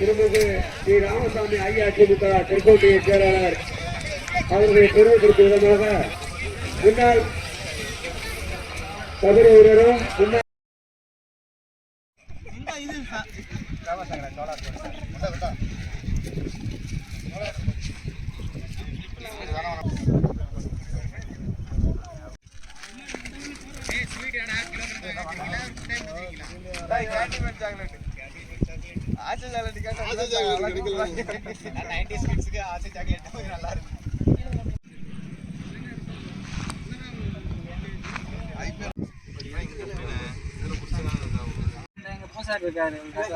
திருமிகு ஸ்ரீ ராமசாமி ஐயா திமுக தெற்கோட்டிய செயலாளர் அவர்களை பெருமைப்படுத்தும் விதமாக முன்னாள் கபடி வீரரும் முன்னாள்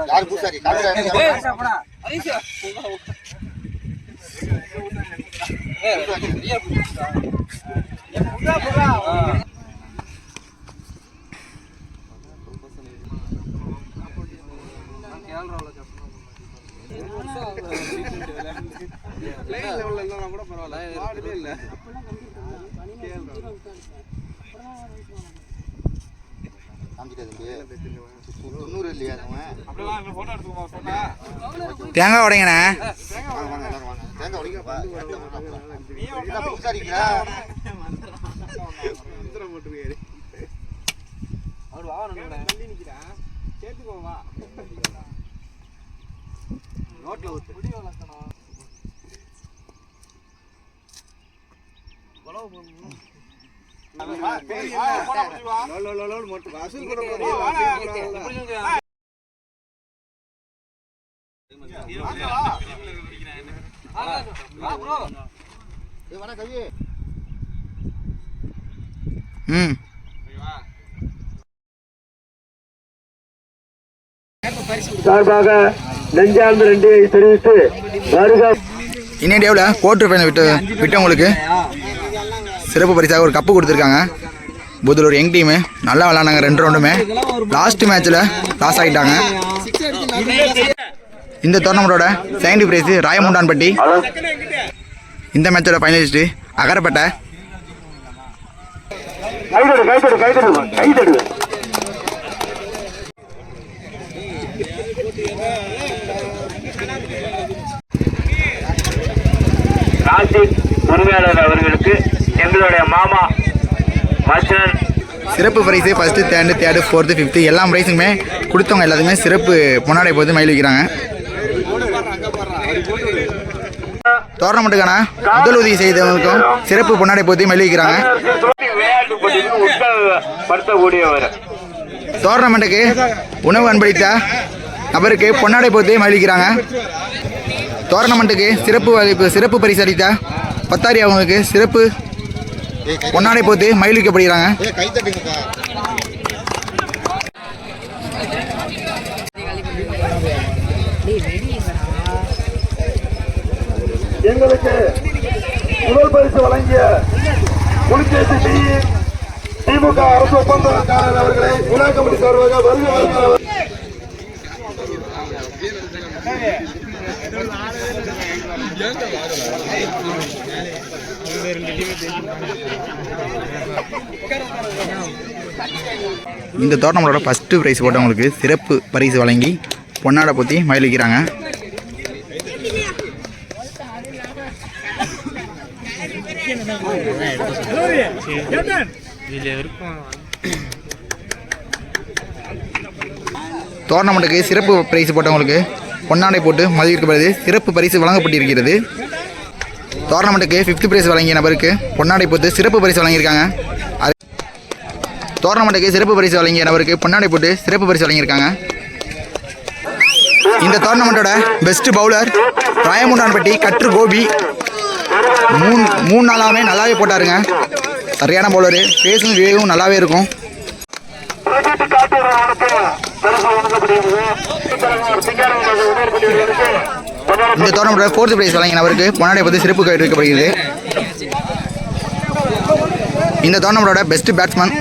யார் பூசாரி காமிரா தொண்ணூறு இல்லையா அவன் தேங்காய் உடைங்கண்ணே. வாங்க வாங்க எல்லாரும் வாங்க தேங்காய் உடைக்கப்பா பூசாரிங்களா ஏய், வாடா கவி ம். சார்பாக நெஞ்சார்ந்த நன்றியை தெரிவித்து வருக. இன்னும் டேவில் கோர்ட்டு ஃபைனல் விட்டு விட்டவங்களுக்கு சிறப்பு பரிசாக ஒரு கப்பு கொடுத்துருக்காங்க. புதில் ஒரு யங் டீமு நல்லா விளாண்டாங்க ரெண்டு ரவுண்டுமே லாஸ்ட் மேட்ச்சில் லாஸ் ஆகிட்டாங்க. இந்த டோர்னமெண்ட்டோட செகண்ட் ப்ரைஸு ராயமுண்டான்பட்டி இந்த மேட்சோட ஃபைனலிஸ்ட்டு அகரப்பேட்டை. கைதடு கைதடு கைதடு கைதடு ராசிக் உரிமையாளர் அவர்களுக்கு எங்களுடைய மாமா மச்சன் சிறப்பு prize first third third fourth fifth எல்லா ப்ரைஸுமே கொடுத்தவங்க எல்லாத்துக்குமே சிறப்பு பொன்னாடை போது மயில் வைக்கிறாங்க. டோர்னமெண்ட்டுக்கான முதல் உதவி செய்தவங்களுக்கும் சிறப்பு பொன்னாடை போத்தி மயில் வைக்கிறாங்க. டோர்னமெண்ட்டுக்கு உணவு அன்பளித்த நபருக்கு பொன்னாடை போத்தி மகிழ்கிறாங்க டோர்னமெண்ட்டுக்கு சிறப்பு அளிப்பு சிறப்பு பரிசு அளித்த பத்தாரி அவங்களுக்கு சிறப்பு. ஒன்னாடை போத்து மகிழ்விக்கப்படுகிறாங்க. ஏய் எங்களுக்கு முதல் பரிசு வழங்கிய புலிகேசி டி திமுக அரசு ஒப்பந்தக்காரர் அவர்களை விழா கமிட்டி சார்பாக வருகை வருகிறார் இந்த டோர்னமெண்ட்டோட ஃபஸ்ட்டு ப்ரைஸ் போட்டவங்களுக்கு சிறப்பு பரிசு வழங்கி பொன்னாடை பற்றி மயில் வைக்கிறாங்க டோர்னமெண்ட்டுக்கு சிறப்பு ப்ரைஸ் போட்டவங்களுக்கு பொன்னாடை போட்டு மகிழ்விக்கப்படுது சிறப்பு பரிசு வழங்கப்பட்டிருக்கிறது. டோர்னமெண்ட்டுக்கு ஃபிஃப்த் பிரைஸ் வழங்கிய நபருக்கு பொன்னாடை போட்டு சிறப்பு பரிசு வழங்கியிருக்காங்க. அது டோர்னமெண்ட்டுக்கு சிறப்பு பரிசு வழங்கிய நபருக்கு பொன்னாடை போட்டு சிறப்பு பரிசு வழங்கியிருக்காங்க. இந்த டோர்னமெண்ட்டோட பெஸ்ட் பவுலர் ராயமுண்டான்பட்டி கற்று கோபி மூணு மூணு நாளாகவே நல்லாவே போட்டாருங்க. சரியான பவுலரு பேசும் வேவும் நல்லாவே இருக்கும். இந்த டோர்னமெண்ட்டோட ஃபோர்த் பிரைஸ் வழங்கின அவருக்கு பொன்னாடை பற்றி சிறப்பு வைக்கப்படுகிறது. இந்த டோர்னமெண்டோட பெஸ்ட் பேட்ஸ்மேன்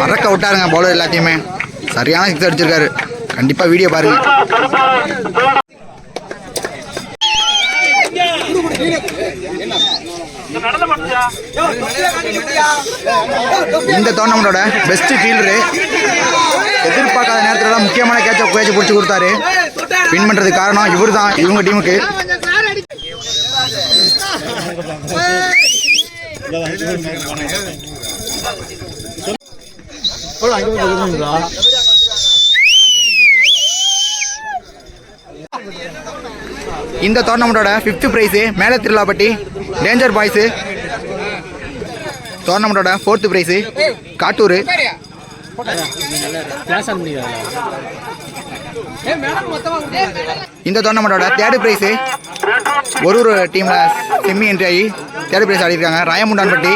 பறக்க விட்டாருங்க பவுலர் எல்லாத்தையுமே. சரியான சிக்ஸ் அடிச்சிருக்காரு. கண்டிப்பாக வீடியோ பாருங்க. இந்த டோர்னமெண்டோட பெஸ்ட் ஃபீல்டரு எதிர்பார்க்காத நேரத்தில் முக்கியமான கேட்சை கேட்சை பிடிச்சி கொடுத்தாரு. வின் பண்ணுறதுக்கு காரணம் இவர் தான் இவங்க டீமுக்கு இந்த டோர்னமெண்ட்டோட ஃபிஃப்த் ப்ரைஸு மேலே திருவிழாப்பட்டி டேஞ்சர் பாய்ஸு டோர்னமெண்ட்டோட ஃபோர்த்து ப்ரைஸு காட்டூர். இந்த டோர்னமெண்ட்டோட தேர்டு ப்ரைஸு ஒரு ஒரு டீமில் செம்மி என்ட்ரி ஆகி தேர்ட் ப்ரைஸ் ஆடிருக்காங்க ராயமுண்டான்பட்டி.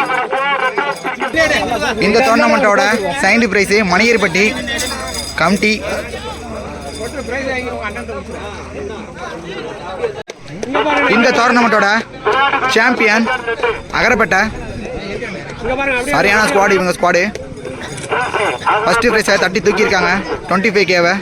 இந்த டோர்னமெண்ட்டோட செகண்ட் ப்ரைஸு மணியர்பட்டி கமிட்டி. இந்த டோர்னமெண்ட்டோட சாம்பியன் அகரப்பட்ட. சரியான ஸ்குவாடு இவங்க ஸ்குவாடு ஃபர்ஸ்ட் ப்ரைஸை தட்டி தூக்கியிருக்காங்க. Twenty five கேவை